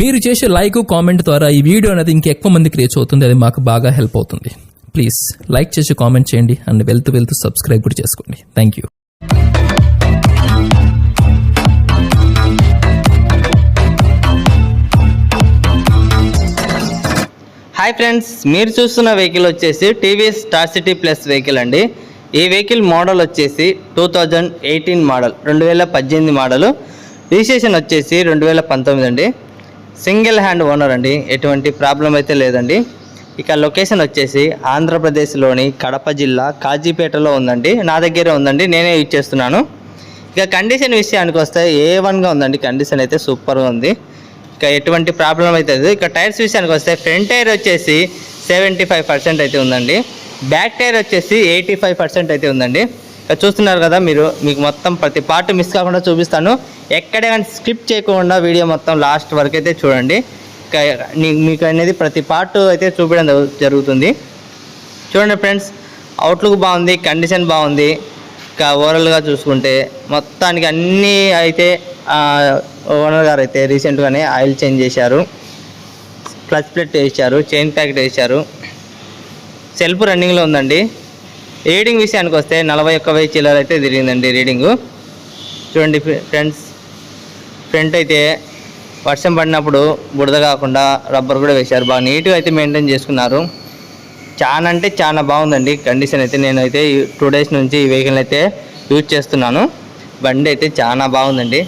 మీరు చేసే like comment ద్వారా ఈ వీడియో అనేది ఇంకెక్కువ మందికి రీచ్ అవుతుంది. అది మాకు బాగా హెల్ప్ అవుతుంది. ప్లీజ్ లైక్ చేసి కామెంట్ చేయండి. అండ్ వెళ్తూ వెళ్తూ సబ్స్క్రైబ్ కూడా చేసుకోండి. థ్యాంక్ యూ హాయ్ ఫ్రెండ్స్ మీరు చూస్తున్న వెహికల్ వచ్చేసి TVS Star City plus vehicle అండి. ఈ వెహికల్ మోడల్ వచ్చేసి టూ థౌజండ్ ఎయిటీన్ మోడల్ రెండు వేల పద్దెనిమిది మోడలు రిజిస్ట్రేషన్ వచ్చేసి రెండు వేల పంతొమ్మిది అండి. సింగిల్ హ్యాండ్ ఓనర్ అండి. ఎటువంటి ప్రాబ్లం అయితే లేదండి. ఇక లొకేషన్ వచ్చేసి ఆంధ్రప్రదేశ్లోని కడప జిల్లా కాజీపేటలో ఉందండి. నా దగ్గరే ఉందండి. నేనే యూజ్ చేస్తున్నాను. ఇక కండిషన్ విషయానికి వస్తే ఏ వన్గా ఉందండి. కండిషన్ అయితే సూపర్గా ఉంది. ఇక ఎటువంటి ప్రాబ్లం అయితే లేదు. ఇక టైర్స్ విషయానికి వస్తే ఫ్రంట్ టైర్ వచ్చేసి సెవెంటీ ఫైవ్ పర్సెంట్ అయితే ఉందండి. బ్యాక్ టైర్ వచ్చేసి ఎయిటీ ఫైవ్ పర్సెంట్ అయితే ఉందండి. చూస్తున్నారు కదా మీరు మీకు మొత్తం ప్రతి పార్ట్ మిస్ కాకుండా చూపిస్తాను. ఎక్కడే కానీ స్కిప్ చేయకుండా వీడియో మొత్తం లాస్ట్ వరకు అయితే చూడండి. మీకు అనేది ప్రతి పార్ట్ అయితే చూపించడం జరుగుతుంది. చూడండి ఫ్రెండ్స్ అవుట్లుక్ బాగుంది కండిషన్ బాగుంది. ఇంకా ఓవరాల్గా చూసుకుంటే మొత్తానికి అన్నీ అయితే ఓనర్ గారు అయితే రీసెంట్గానే ఆయిల్ చేంజ్ చేశారు. క్లచ్ ప్లేట్ వేసారు చైన్ ప్యాకెట్ వేశారు. సెల్ఫ్ రన్నింగ్లో ఉందండి. రీడింగ్ విషయానికి వస్తే నలభై ఒక్క వెయ్యి చిల్లర అయితే తిరిగిందండి రీడింగు చూడండి ఫ్రెండ్స్ ఫ్రంట్ అయితే వర్షం పడినప్పుడు బుడద కాకుండా రబ్బర్ కూడా వేశారు. బాగా నీట్గా అయితే మెయింటైన్ చేసుకున్నారు. చాలా అంటే చాలా బాగుందండి. కండిషన్ అయితే నేనైతే టూ డేస్ నుంచి ఈ వెహికల్ అయితే యూజ్ చేస్తున్నాను. బండి అయితే చాలా బాగుందండి.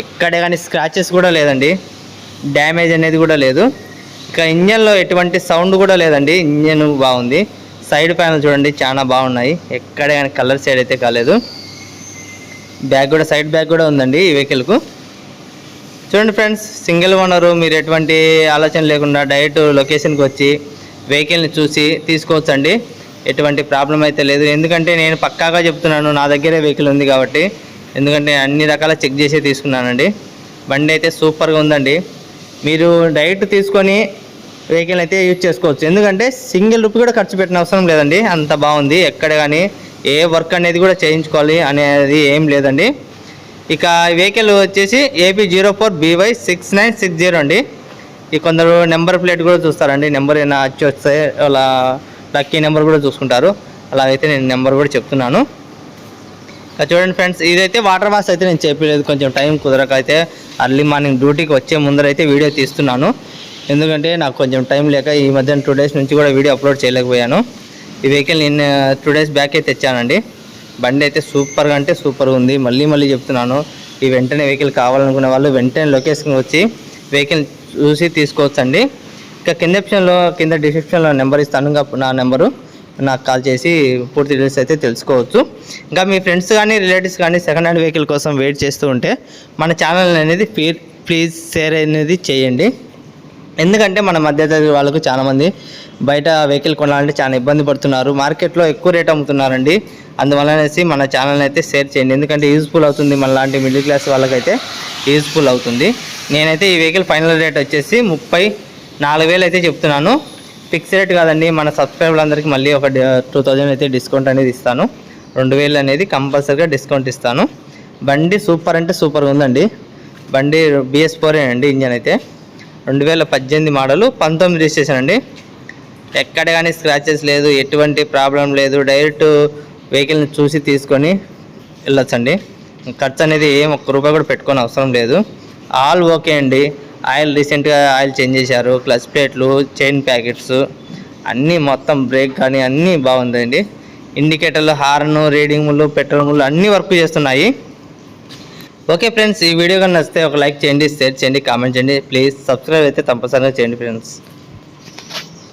ఎక్కడే కానీ స్క్రాచెస్ కూడా లేదండి. డ్యామేజ్ అనేది కూడా లేదు. ఇక ఇంజన్లో ఎటువంటి సౌండ్ కూడా లేదండి. ఇంజన్ బాగుంది. సైడ్ ప్యానల్ చూడండి చాలా బాగున్నాయి. ఎక్కడ కానీ కలర్ సైడ్ అయితే కాలేదు. బ్యాగ్ కూడా సైడ్ బ్యాగ్ కూడా ఉందండి ఈ వెహికల్కు చూడండి ఫ్రెండ్స్ సింగిల్ ఓనరు మీరు ఎటువంటి ఆలోచన లేకుండా డైరెక్ట్ లొకేషన్కి వచ్చి వెహికల్ని చూసి తీసుకోవచ్చు అండి ఎటువంటి ప్రాబ్లం అయితే లేదు. ఎందుకంటే నేను పక్కాగా చెప్తున్నాను నా దగ్గరే వెహికల్ ఉంది కాబట్టి. ఎందుకంటే అన్ని రకాల చెక్ చేసి తీసుకున్నానండి. బండి అయితే సూపర్గా ఉందండి. మీరు డైరెక్ట్ తీసుకొని వెహికల్ అయితే యూజ్ చేసుకోవచ్చు. ఎందుకంటే సింగిల్ రూపీ కూడా ఖర్చు పెట్టిన అవసరం లేదండి. అంత బాగుంది. ఎక్కడ కానీ ఏ వర్క్ అనేది కూడా చేయించుకోవాలి అనేది ఏం లేదండి. ఇక వెహికల్ వచ్చేసి AP zero four BY six nine six zero అండి. ఈ కొందరు నెంబర్ ప్లేట్ కూడా చూస్తారండి. నెంబర్ ఏమైనా వచ్చి వస్తే వాళ్ళ లక్కీ నెంబర్ కూడా చూసుకుంటారు. అలాగైతే నేను నెంబర్ కూడా చెప్తున్నాను. చూడండి ఫ్రెండ్స్ ఇదైతే వాటర్ వాష్ అయితే నేను చెప్పలేదు. కొంచెం టైం కుదరక అయితే అర్లీ మార్నింగ్ డ్యూటీకి వచ్చే ముందర అయితే వీడియో తీస్తున్నాను. ఎందుకంటే నాకు కొంచెం టైం లేక ఈ మధ్యన టూ డేస్ నుంచి కూడా వీడియో అప్లోడ్ చేయలేకపోయాను. ఈ వెహికల్ నేను టూ డేస్ బ్యాకే తెచ్చానండి. బండి అయితే సూపర్గా అంటే సూపర్గా ఉంది. మళ్ళీ మళ్ళీ చెప్తున్నాను ఈ వెంటనే వెహికల్ కావాలనుకునే వాళ్ళు వెంటనే లొకేషన్కి వచ్చి వెహికల్ చూసి తీసుకోవచ్చండి. ఇంకా కింద ఆప్షన్లో కింద డిస్క్రిప్షన్లో నెంబర్ ఇస్తాను. నా నెంబరు నాకు కాల్ చేసి పూర్తి డీటెయిల్స్ అయితే తెలుసుకోవచ్చు. ఇంకా మీ ఫ్రెండ్స్ కానీ రిలేటివ్స్ కానీ సెకండ్ హ్యాండ్ వెహికల్ కోసం వెయిట్ చేస్తూ ఉంటే మన ఛానల్ అనేది ప్లీజ్ షేర్ అనేది చేయండి. ఎందుకంటే మన మధ్యతరగతి వాళ్ళకు చాలామంది బయట వెహికల్ కొనాలంటే చాలా ఇబ్బంది పడుతున్నారు. మార్కెట్లో ఎక్కువ రేట్ అమ్ముతున్నారండి. అందువల్ల అనేసి మన ఛానల్ని అయితే షేర్ చేయండి. ఎందుకంటే యూజ్ఫుల్ అవుతుంది మన లాంటి మిడిల్ క్లాస్ వాళ్ళకైతే యూజ్ఫుల్ అవుతుంది. నేనైతే ఈ వెహికల్ ఫైనల్ రేట్ వచ్చేసి ముప్పై నాలుగు వేలు అయితే చెప్తున్నాను. ఫిక్స్ రేట్ కాదండి. మన సబ్స్క్రైబర్లందరికీ మళ్ళీ ఒక టూ థౌజండ్ అయితే డిస్కౌంట్ అనేది ఇస్తాను. రెండు వేలు అనేది కంపల్సరీగా డిస్కౌంట్ ఇస్తాను. బండి సూపర్ అంటే సూపర్గా ఉందండి. బండి బిఎస్ ఫోర్ అండి ఇంజన్ అయితే. రెండు వేల పద్దెనిమిది మోడలు పంతొమ్మిది రిజిస్ట్రేషన్ అండి. ఎక్కడ కానీ స్క్రాచెస్ లేదు ఎటువంటి ప్రాబ్లం లేదు. డైరెక్ట్ వెహికల్ని చూసి తీసుకొని వెళ్ళొచ్చండి. ఖర్చు అనేది ఏం ఒక్క రూపాయి కూడా పెట్టుకొని అవసరం లేదు. ఆల్ ఓకే అండి. ఆయిల్ రీసెంట్గా ఆయిల్ చేంజ్ చేశారు. క్లచ్ ప్లేట్లు చైన్ ప్యాకెట్స్ అన్నీ మొత్తం బ్రేక్ కానీ అన్నీ బాగుందండి. ఇండికేటర్లు హార్న్ రీడింగ్లు పెట్రోల్ అన్నీ వర్క్ చేస్తున్నాయి. ఓకే ఫ్రెండ్స్ ఈ వీడియో కానీ నచ్చితే ఒక లైక్ చేయండి షేర్ చేయండి కామెంట్ చేయండి. ప్లీజ్ సబ్స్క్రైబ్ అయితే తప్పనిసరిగా చేయండి ఫ్రెండ్స్.